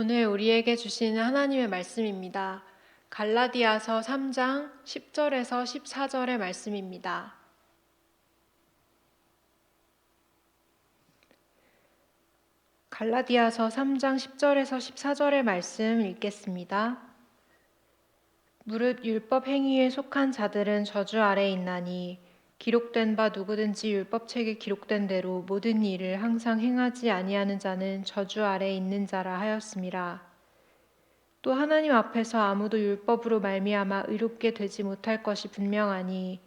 오늘 우리에게 주시는 하나님의 말씀입니다. 갈라디아서 3장 10절에서 14절의 말씀입니다. 갈라디아서 3장 10절에서 14절의 말씀 읽겠습니다. 무릇 율법 행위에 속한 자들은 저주 아래 있나니 기록된 바 누구든지 율법책에 기록된 대로 모든 일을 항상 행하지 아니하는 자는 저주 아래 있는 자라 하였음이라. 또 하나님 앞에서 아무도 율법으로 말미암아 의롭게 되지 못할 것이 분명하니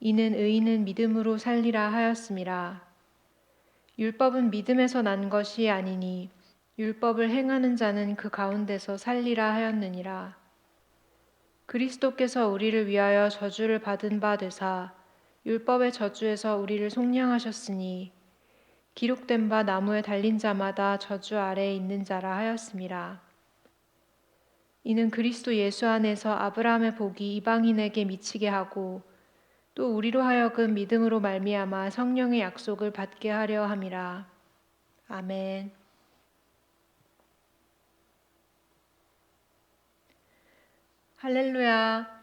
이는 의인은 믿음으로 살리라 하였음이라. 율법은 믿음에서 난 것이 아니니 율법을 행하는 자는 그 가운데서 살리라 하였느니라. 그리스도께서 우리를 위하여 저주를 받은 바 되사 율법의 저주에서 우리를 속량하셨으니 기록된 바 나무에 달린 자마다 저주 아래에 있는 자라 하였음이라. 이는 그리스도 예수 안에서 아브라함의 복이 이방인에게 미치게 하고 또 우리로 하여금 믿음으로 말미암아 성령의 약속을 받게 하려 함이라. 아멘. 할렐루야.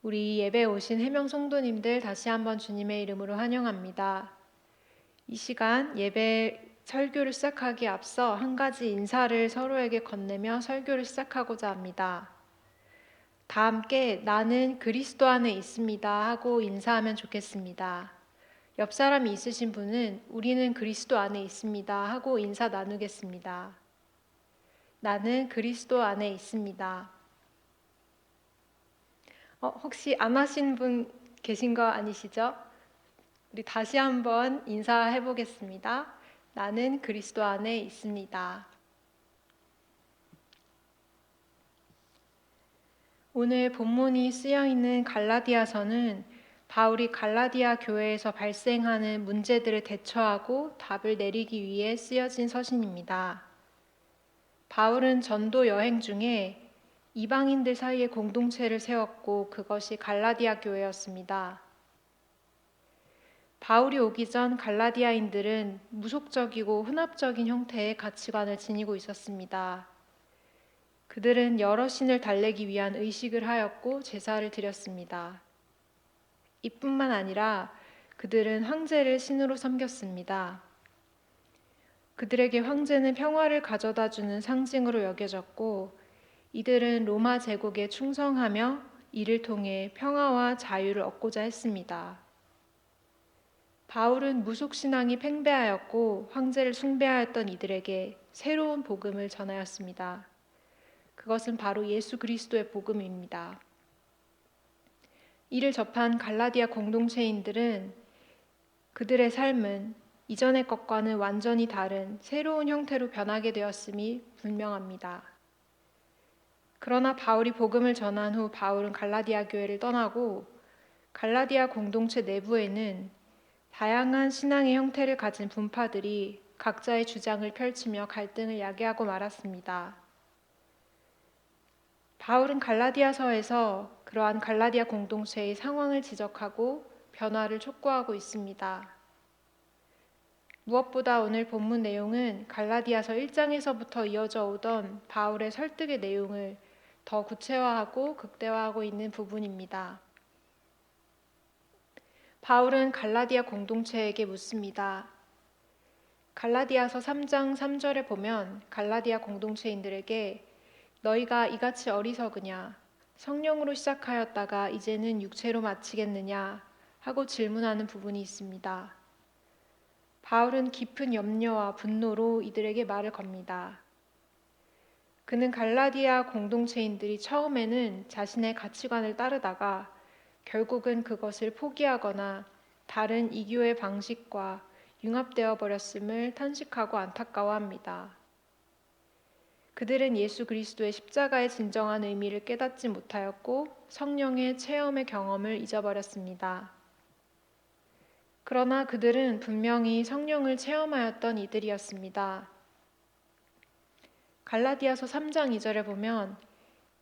우리 예배 오신 해명 성도님들 다시 한번 주님의 이름으로 환영합니다. 이 시간 예배 설교를 시작하기 앞서 한 가지 인사를 서로에게 건네며 설교를 시작하고자 합니다. 다 함께 나는 그리스도 안에 있습니다 하고 인사하면 좋겠습니다. 옆 사람이 있으신 분은 우리는 그리스도 안에 있습니다 하고 인사 나누겠습니다. 나는 그리스도 안에 있습니다. 어, 혹시 안 하신 분 계신 거 아니시죠? 우리 다시 한번 인사해 보겠습니다. 나는 그리스도 안에 있습니다. 오늘 본문이 쓰여 있는 갈라디아서는 바울이 갈라디아 교회에서 발생하는 문제들을 대처하고 답을 내리기 위해 쓰여진 서신입니다. 바울은 전도 여행 중에 이방인들 사이에 공동체를 세웠고 그것이 갈라디아 교회였습니다. 바울이 오기 전 갈라디아인들은 무속적이고 혼합적인 형태의 가치관을 지니고 있었습니다. 그들은 여러 신을 달래기 위한 의식을 하였고 제사를 드렸습니다. 이뿐만 아니라 그들은 황제를 신으로 섬겼습니다. 그들에게 황제는 평화를 가져다 주는 상징으로 여겨졌고 이들은 로마 제국에 충성하며 이를 통해 평화와 자유를 얻고자 했습니다. 바울은 무속신앙이 팽배하였고 황제를 숭배하였던 이들에게 새로운 복음을 전하였습니다. 그것은 바로 예수 그리스도의 복음입니다. 이를 접한 갈라디아 공동체인들은 그들의 삶은 이전의 것과는 완전히 다른 새로운 형태로 변하게 되었음이 분명합니다. 그러나 바울이 복음을 전한 후 바울은 갈라디아 교회를 떠나고 갈라디아 공동체 내부에는 다양한 신앙의 형태를 가진 분파들이 각자의 주장을 펼치며 갈등을 야기하고 말았습니다. 바울은 갈라디아서에서 그러한 갈라디아 공동체의 상황을 지적하고 변화를 촉구하고 있습니다. 무엇보다 오늘 본문 내용은 갈라디아서 1장에서부터 이어져 오던 바울의 설득의 내용을 더 구체화하고 극대화하고 있는 부분입니다. 바울은 갈라디아 공동체에게 묻습니다. 갈라디아서 3장 3절에 보면 갈라디아 공동체인들에게 너희가 이같이 어리석으냐 성령으로 시작하였다가 이제는 육체로 마치겠느냐 하고 질문하는 부분이 있습니다. 바울은 깊은 염려와 분노로 이들에게 말을 겁니다. 그는 갈라디아 공동체인들이 처음에는 자신의 가치관을 따르다가 결국은 그것을 포기하거나 다른 이교의 방식과 융합되어 버렸음을 탄식하고 안타까워합니다. 그들은 예수 그리스도의 십자가의 진정한 의미를 깨닫지 못하였고 성령의 체험의 경험을 잊어버렸습니다. 그러나 그들은 분명히 성령을 체험하였던 이들이었습니다. 갈라디아서 3장 2절에 보면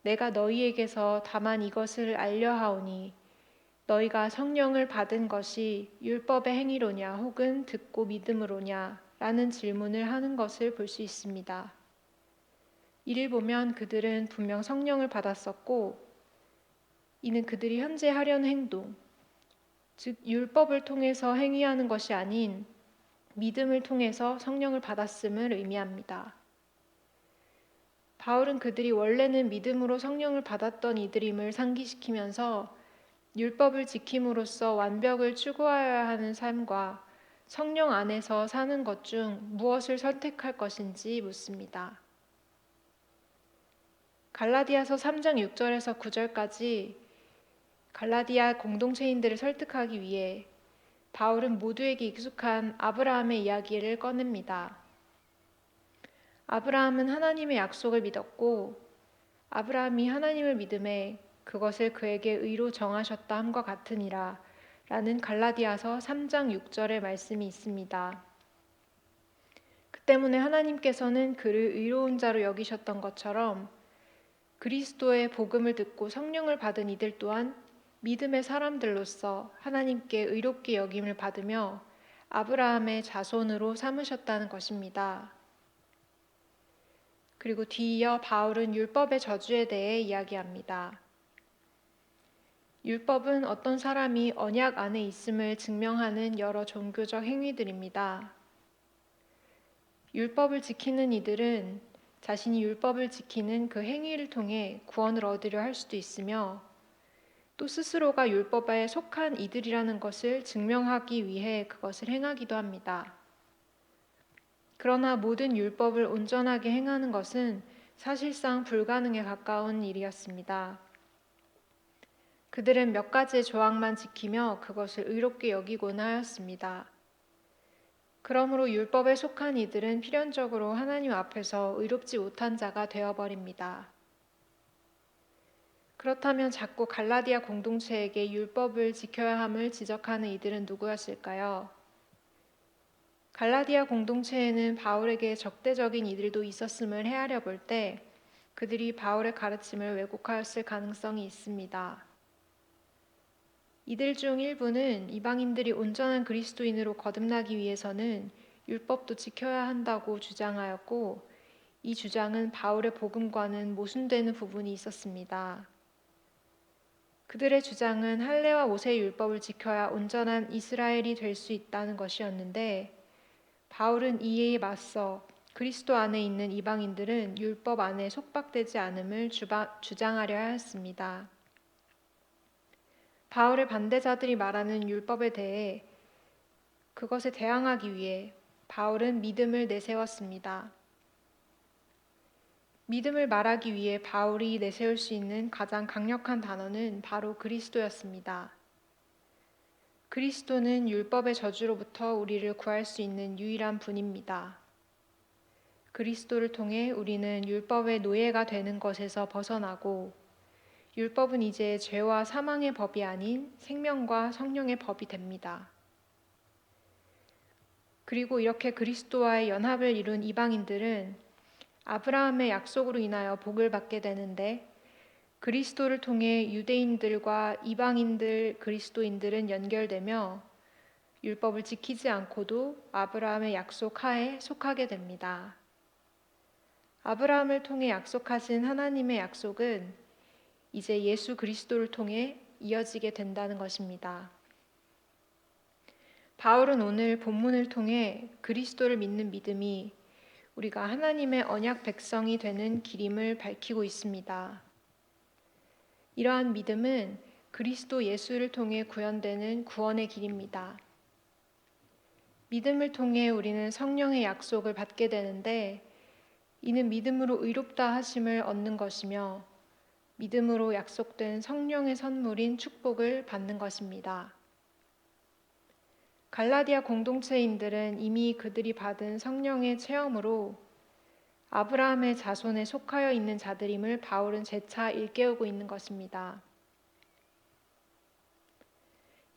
내가 너희에게서 다만 이것을 알려하오니 너희가 성령을 받은 것이 율법의 행위로냐 혹은 듣고 믿음으로냐 라는 질문을 하는 것을 볼 수 있습니다. 이를 보면 그들은 분명 성령을 받았었고 이는 그들이 현재 하려는 행동, 즉 율법을 통해서 행위하는 것이 아닌 믿음을 통해서 성령을 받았음을 의미합니다. 바울은 그들이 원래는 믿음으로 성령을 받았던 이들임을 상기시키면서 율법을 지킴으로써 완벽을 추구하여야 하는 삶과 성령 안에서 사는 것 중 무엇을 선택할 것인지 묻습니다. 갈라디아서 3장 6절에서 9절까지 갈라디아 공동체인들을 설득하기 위해 바울은 모두에게 익숙한 아브라함의 이야기를 꺼냅니다. 아브라함은 하나님의 약속을 믿었고 아브라함이 하나님을 믿음에 그것을 그에게 의로 정하셨다 함과 같으니라 라는 갈라디아서 3장 6절의 말씀이 있습니다. 그 때문에 하나님께서는 그를 의로운 자로 여기셨던 것처럼 그리스도의 복음을 듣고 성령을 받은 이들 또한 믿음의 사람들로서 하나님께 의롭게 여김을 받으며 아브라함의 자손으로 삼으셨다는 것입니다. 그리고 뒤이어 바울은 율법의 저주에 대해 이야기합니다. 율법은 어떤 사람이 언약 안에 있음을 증명하는 여러 종교적 행위들입니다. 율법을 지키는 이들은 자신이 율법을 지키는 그 행위를 통해 구원을 얻으려 할 수도 있으며 또 스스로가 율법에 속한 이들이라는 것을 증명하기 위해 그것을 행하기도 합니다. 그러나 모든 율법을 온전하게 행하는 것은 사실상 불가능에 가까운 일이었습니다. 그들은 몇 가지의 조항만 지키며 그것을 의롭게 여기곤 하였습니다. 그러므로 율법에 속한 이들은 필연적으로 하나님 앞에서 의롭지 못한 자가 되어버립니다. 그렇다면 자꾸 갈라디아 공동체에게 율법을 지켜야 함을 지적하는 이들은 누구였을까요? 갈라디아 공동체에는 바울에게 적대적인 이들도 있었음을 헤아려 볼 때 그들이 바울의 가르침을 왜곡하였을 가능성이 있습니다. 이들 중 일부는 이방인들이 온전한 그리스도인으로 거듭나기 위해서는 율법도 지켜야 한다고 주장하였고 이 주장은 바울의 복음과는 모순되는 부분이 있었습니다. 그들의 주장은 할례와 모세의 율법을 지켜야 온전한 이스라엘이 될 수 있다는 것이었는데 바울은 이에 맞서 그리스도 안에 있는 이방인들은 율법 안에 속박되지 않음을 주장하려 하였습니다. 바울의 반대자들이 말하는 율법에 대해 그것에 대항하기 위해 바울은 믿음을 내세웠습니다. 믿음을 말하기 위해 바울이 내세울 수 있는 가장 강력한 단어는 바로 그리스도였습니다. 그리스도는 율법의 저주로부터 우리를 구할 수 있는 유일한 분입니다. 그리스도를 통해 우리는 율법의 노예가 되는 것에서 벗어나고 율법은 이제 죄와 사망의 법이 아닌 생명과 성령의 법이 됩니다. 그리고 이렇게 그리스도와의 연합을 이룬 이방인들은 아브라함의 약속으로 인하여 복을 받게 되는데 그리스도를 통해 유대인들과 이방인들 그리스도인들은 연결되며 율법을 지키지 않고도 아브라함의 약속 하에 속하게 됩니다. 아브라함을 통해 약속하신 하나님의 약속은 이제 예수 그리스도를 통해 이어지게 된다는 것입니다. 바울은 오늘 본문을 통해 그리스도를 믿는 믿음이 우리가 하나님의 언약 백성이 되는 길임을 밝히고 있습니다. 이러한 믿음은 그리스도 예수를 통해 구현되는 구원의 길입니다. 믿음을 통해 우리는 성령의 약속을 받게 되는데 이는 믿음으로 의롭다 하심을 얻는 것이며 믿음으로 약속된 성령의 선물인 축복을 받는 것입니다. 갈라디아 공동체인들은 이미 그들이 받은 성령의 체험으로 아브라함의 자손에 속하여 있는 자들임을 바울은 재차 일깨우고 있는 것입니다.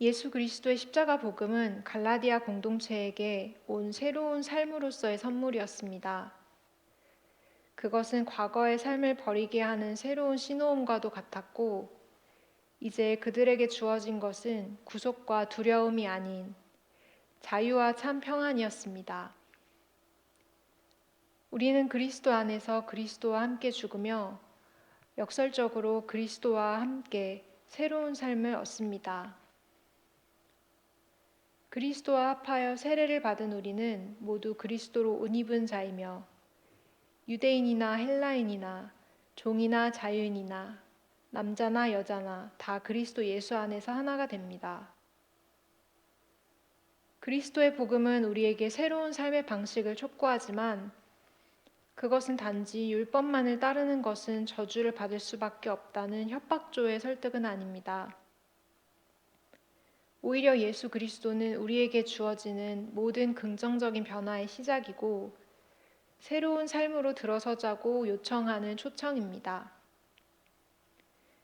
예수 그리스도의 십자가 복음은 갈라디아 공동체에게 온 새로운 삶으로서의 선물이었습니다. 그것은 과거의 삶을 버리게 하는 새로운 신호음과도 같았고, 이제 그들에게 주어진 것은 구속과 두려움이 아닌 자유와 참 평안이었습니다. 우리는 그리스도 안에서 그리스도와 함께 죽으며 역설적으로 그리스도와 함께 새로운 삶을 얻습니다. 그리스도와 합하여 세례를 받은 우리는 모두 그리스도로 옷 입은 자이며 유대인이나 헬라인이나 종이나 자유인이나 남자나 여자나 다 그리스도 예수 안에서 하나가 됩니다. 그리스도의 복음은 우리에게 새로운 삶의 방식을 촉구하지만 그것은 단지 율법만을 따르는 것은 저주를 받을 수밖에 없다는 협박조의 설득은 아닙니다. 오히려 예수 그리스도는 우리에게 주어지는 모든 긍정적인 변화의 시작이고 새로운 삶으로 들어서자고 요청하는 초청입니다.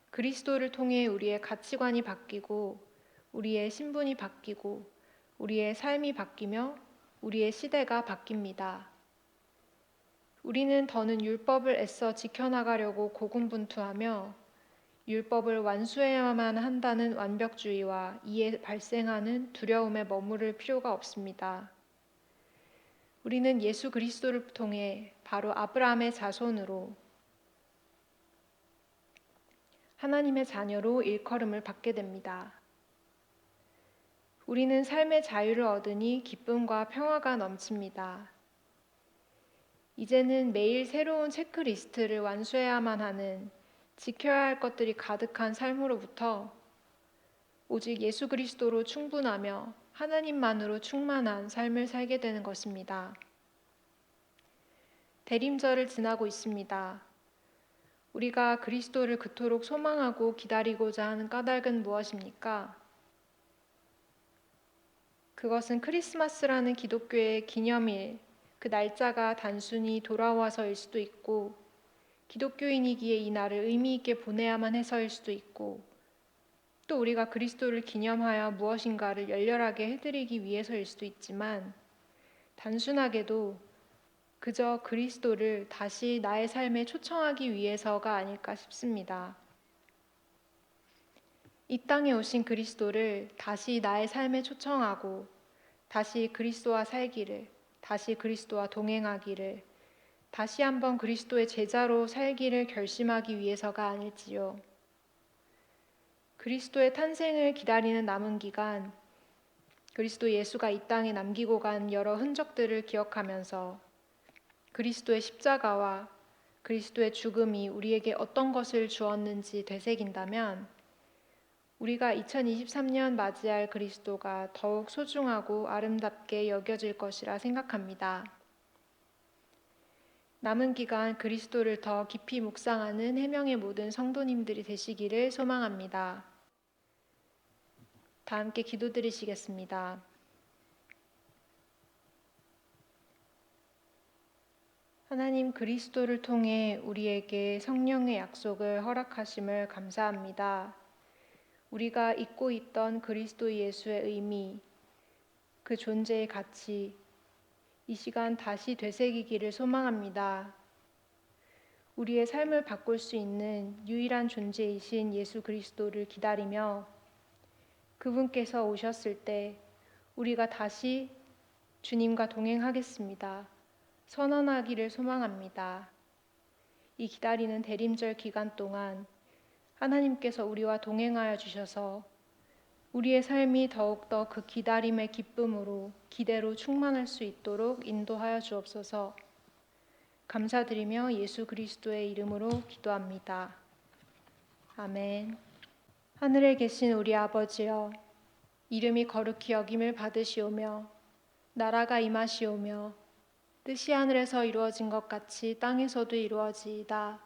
그리스도를 통해 우리의 가치관이 바뀌고 우리의 신분이 바뀌고 우리의 삶이 바뀌며 우리의 시대가 바뀝니다. 우리는 더는 율법을 애써 지켜나가려고 고군분투하며 율법을 완수해야만 한다는 완벽주의와 이에 발생하는 두려움에 머무를 필요가 없습니다. 우리는 예수 그리스도를 통해 바로 아브라함의 자손으로 하나님의 자녀로 일컬음을 받게 됩니다. 우리는 삶의 자유를 얻으니 기쁨과 평화가 넘칩니다. 이제는 매일 새로운 체크리스트를 완수해야만 하는 지켜야 할 것들이 가득한 삶으로부터 오직 예수 그리스도로 충분하며 하나님만으로 충만한 삶을 살게 되는 것입니다. 대림절을 지나고 있습니다. 우리가 그리스도를 그토록 소망하고 기다리고자 하는 까닭은 무엇입니까? 그것은 크리스마스라는 기독교의 기념일, 그 날짜가 단순히 돌아와서일 수도 있고, 기독교인이기에 이 날을 의미 있게 보내야만 해서일 수도 있고, 또 우리가 그리스도를 기념하여 무엇인가를 열렬하게 해드리기 위해서일 수도 있지만, 단순하게도 그저 그리스도를 다시 나의 삶에 초청하기 위해서가 아닐까 싶습니다. 이 땅에 오신 그리스도를 다시 나의 삶에 초청하고 다시 그리스도와 살기를, 다시 그리스도와 동행하기를, 다시 한번 그리스도의 제자로 살기를 결심하기 위해서가 아닐지요. 그리스도의 탄생을 기다리는 남은 기간, 그리스도 예수가 이 땅에 남기고 간 여러 흔적들을 기억하면서 그리스도의 십자가와 그리스도의 죽음이 우리에게 어떤 것을 주었는지 되새긴다면 우리가 2023년 맞이할 그리스도가 더욱 소중하고 아름답게 여겨질 것이라 생각합니다. 남은 기간 그리스도를 더 깊이 묵상하는 해명의 모든 성도님들이 되시기를 소망합니다. 다 함께 기도드리시겠습니다. 하나님 그리스도를 통해 우리에게 성령의 약속을 허락하심을 감사합니다. 우리가 잊고 있던 그리스도 예수의 의미, 그 존재의 가치, 이 시간 다시 되새기기를 소망합니다. 우리의 삶을 바꿀 수 있는 유일한 존재이신 예수 그리스도를 기다리며 그분께서 오셨을 때 우리가 다시 주님과 동행하겠습니다. 선언하기를 소망합니다. 이 기다리는 대림절 기간 동안 하나님께서 우리와 동행하여 주셔서 우리의 삶이 더욱더 그 기다림의 기쁨으로 기대로 충만할 수 있도록 인도하여 주옵소서 감사드리며 예수 그리스도의 이름으로 기도합니다. 아멘. 하늘에 계신 우리 아버지여, 이름이 거룩히 여김을 받으시오며, 나라가 임하시오며, 뜻이 하늘에서 이루어진 것 같이 땅에서도 이루어지이다.